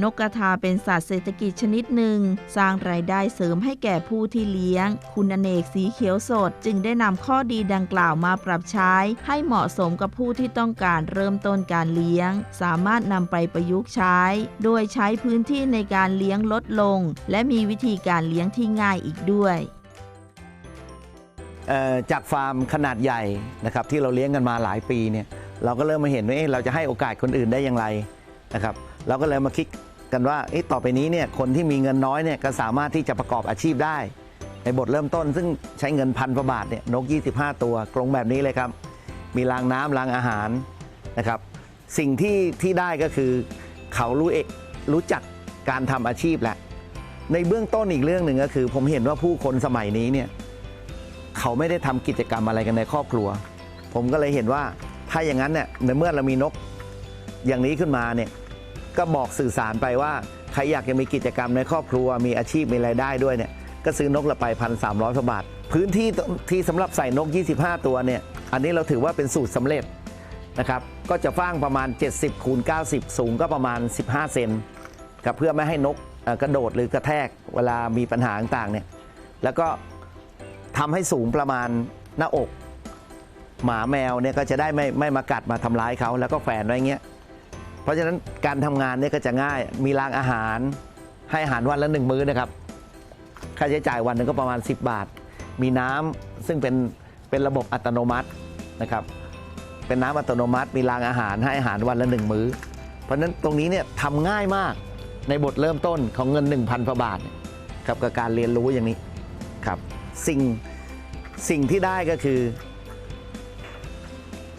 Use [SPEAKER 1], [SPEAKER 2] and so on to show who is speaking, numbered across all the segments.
[SPEAKER 1] นกกระทาเป็นสัตว์เศรษฐกิจชนิดหนึ่ง สร้างรายได้เสริมให้แก่ผู้ที่เลี้ยง คุณอเนกสีเขียวสด จึงได้นำข้อดีดังกล่าวมาปรับใช้ ให้เหมาะสมกับผู้ที่ต้องการเริ่มต้นการเลี้ยง สามารถนำไปประยุกต์ใช้ โดยใช้พื้นที่ในการเลี้ยงลดลง และมีวิธีการเลี้ยงที่ง่ายอีกด้วย
[SPEAKER 2] จากฟาร์มขนาดใหญ่นะครับที่เราเลี้ยงกันมาหลายปีเนี่ยเราก็เริ่มมาเห็นว่าเอ๊ะเราจะให้โอกาสคนอื่นได้อย่างไร นะครับเราก็เลยมาคิดกันว่าต่อไปนี้เนี่ยคนที่มีเงินน้อยเนี่ยก็สามารถที่จะประกอบอาชีพได้ ในบทเริ่มต้นซึ่งใช้เงินพันกว่าบาทเนี่ยนก 25 ตัวกรงแบบนี้เลยครับ มีรางน้ำรางอาหารนะครับ สิ่งที่ที่ได้ก็คือเขารู้เอกรู้จักการทำอาชีพแหละในเบื้องต้นอีกเรื่องหนึ่งก็คือ ผมเห็นว่าผู้คนสมัยนี้เนี่ยเขาไม่ได้ทำกิจกรรมอะไรกันในครอบครัว ผมก็เลยเห็นว่าถ้าอย่างนั้นเนี่ยในเมื่อเรามีนกอย่างนี้ขึ้นมาเนี่ย ก็บอกสื่อสารไปว่าใครอยากจะมีกิจกรรมในครอบครัวมีอาชีพมีรายได้ด้วยเนี่ยก็ซื้อนกละไปพันสามร้อยบาท พื้นที่ที่สำหรับใส่นก 25 ตัวเนี่ยอันนี้เราถือว่าเป็นสูตรสำเร็จนะครับก็จะฟ้างประมาณ 70คูณ90 สูงก็ประมาณ 15 เซนครับเพื่อไม่ให้นกกระโดดหรือกระแทกเวลามีปัญหาต่างๆเนี่ยแล้วก็ทำให้สูงประมาณหน้าอก หมาแมวเนี่ยก็จะได้ไม่ไม่มากัดมาทำร้ายเขาแล้วก็แฝนไว้อย่างเงี้ย เพราะฉะนั้นการทำงานเนี่ยก็จะง่ายมีรางอาหาร ให้อาหารวันละหนึ่งมื้อนะครับค่าใช้จ่ายวันหนึ่งก็ประมาณ 10 บาท มีน้ำซึ่งเป็นเป็นระบบอัตโนมัตินะครับเป็นน้ำอัตโนมัติ มีรางอาหารให้อาหารวันละหนึ่งมื้อ เพราะฉะนั้นตรงนี้เนี่ยทำง่ายมากในบทเริ่มต้นของเงิน 1,000กว่าบาทครับกับการเรียนรู้อย่างนี้ครับสิ่งสิ่งที่ได้ก็คือ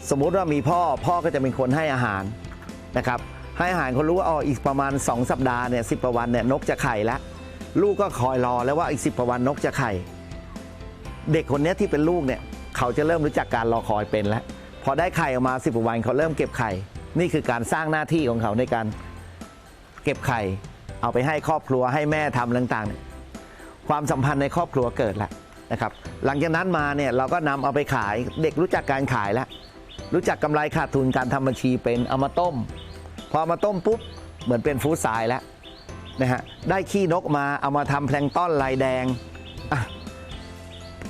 [SPEAKER 2] สมมุติว่ามีพ่อพ่อก็จะเป็นคนให้อาหาร นะครับให้อาหารเขารู้ว่าอ๋ออีกประมาณ 2 สัปดาห์เนี่ยสิบวันเนี่ยนกจะไข่แล้วลูกก็คอยรอแล้วว่าอีกสิบวันนกจะไข่ เด็กคนนี้ที่เป็นลูกเนี่ยเขาจะเริ่มรู้จักการรอคอยเป็นแล้วพอได้ไข่ออกมาสิบวันเขาเริ่มเก็บไข่ นี่คือการสร้างหน้าที่ของเขาในการเก็บไข่ เอาไปให้ครอบครัวให้แม่ทำต่างๆ ความสัมพันธ์ในครอบครัวเกิดแล้วนะครับ หลังจากนั้นมาเนี่ยเราก็นำเอาไปขายเด็กรู้จักการขายแล้ว รู้จักกำไรขาดทุนการทำบัญชีเป็นเอามาต้ม พอามาต้มปุ๊บเหมือนเป็นฟู้ดไซด์แล้วนะฮะได้ขี้นกมาเอามาทำแพลงต้อนลายแดง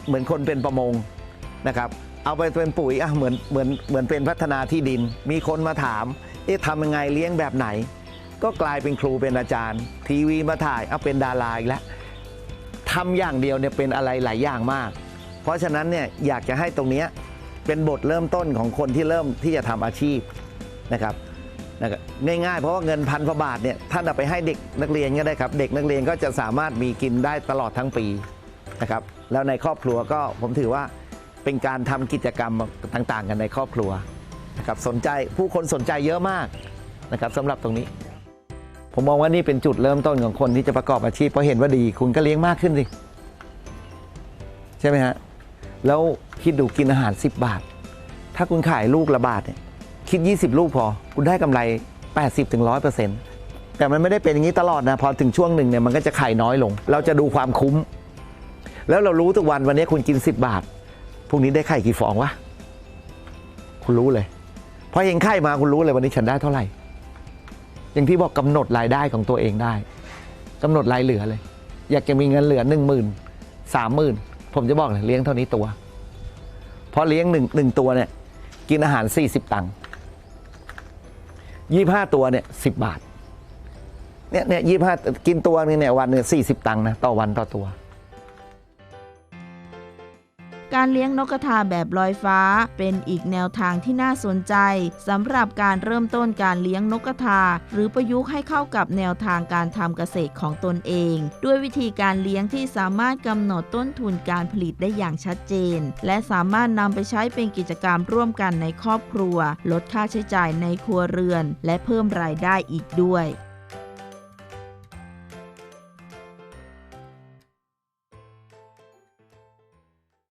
[SPEAKER 2] เหมือนคนเป็นประมงนะครับ เอาไปเป็นปุ๋ยอะเหมือนเหมือนเหมือนเป็นพัฒนาที่ดิน มีคนมาถามเอ๊ะทำยังไงเลี้ยงแบบไหน ก็กลายเป็นครูเป็นอาจารย์ ทีวีมาถ่ายเอาเป็นดาราอีกแล้วทำอย่างเดียวเนี่ยเป็นอะไรหลายอย่างมาก เพราะฉะนั้นเนี่ยอยากจะให้ตรงเนี้ย เป็นบทเริ่มต้นของคนที่เริ่มที่จะทำอาชีพนะครับง่ายๆ เพราะว่าเงินพันกว่าบาทเนี่ยท่านเอาไปให้เด็กนักเรียนก็ได้ครับ เด็กนักเรียนก็จะสามารถมีกินได้ตลอดทั้งปีนะครับ แล้วในครอบครัวก็ผมถือว่าเป็นการทำกิจกรรมต่างๆ กันในครอบครัวนะครับสนใจผู้คนสนใจเยอะมากนะครับสำหรับตรงนี้ ผมมองว่านี่เป็นจุดเริ่มต้นของคนที่จะประกอบอาชีพเพราะเห็นว่าดีคุณก็เลี้ยงมากขึ้นสิใช่ไหมฮะ แล้วคิดดูกินอาหาร 10 บาท ถ้าคุณขายลูกละบาทเนี่ยคิด 20 ลูกพอ คุณได้กำไร 80ถึง100%แต่มันไม่ได้เป็นอย่างนี้ตลอดนะ พอถึงช่วงหนึ่งเนี่ยมันก็จะไข่น้อยลง เราจะดูความคุ้ม แล้วเรารู้ทุกวันวันนี้คุณกิน 10 บาทพรุ่งนี้ได้ไข่กี่ฟองวะคุณรู้เลยพอเห็นไข่มาคุณรู้เลยวันนี้ฉันได้เท่าไหร่ อย่างที่บอกกำหนดรายได้ของตัวเองได้กำหนดรายเหลือเลย อยากจะมีเงินเหลือหนึ่งหมื่นสามหมื่น ผมจะบอกเลยเลี้ยงเท่านี้ตัว เพราะเลี้ยงหนึ่งหนึ่งตัวเนี่ย กินอาหารสี่สิบตังค์ยี่ห้าตัวเนี่ยสิบบาท เนี่ยเนี่ยยี่ห้ากินตัวนึงเนี่ยวันเนี่ยสี่สิบตังค์นะต่อวันต่อตัว
[SPEAKER 1] การเลี้ยงนกกระทาแบบลอยฟ้า เป็นอีกแนวทางที่น่าสนใจสำหรับการเริ่มต้นการเลี้ยงนกกระทา หรือประยุกต์ให้เข้ากับแนวทางการทำเกษตรของตนเอง ด้วยวิธีการเลี้ยงที่สามารถกำหนดต้นทุนการผลิตได้อย่างชัดเจน และสามารถนำไปใช้เป็นกิจกรรมร่วมกันในครอบครัว ลดค่าใช้จ่ายในครัวเรือน และเพิ่มรายได้อีกด้วย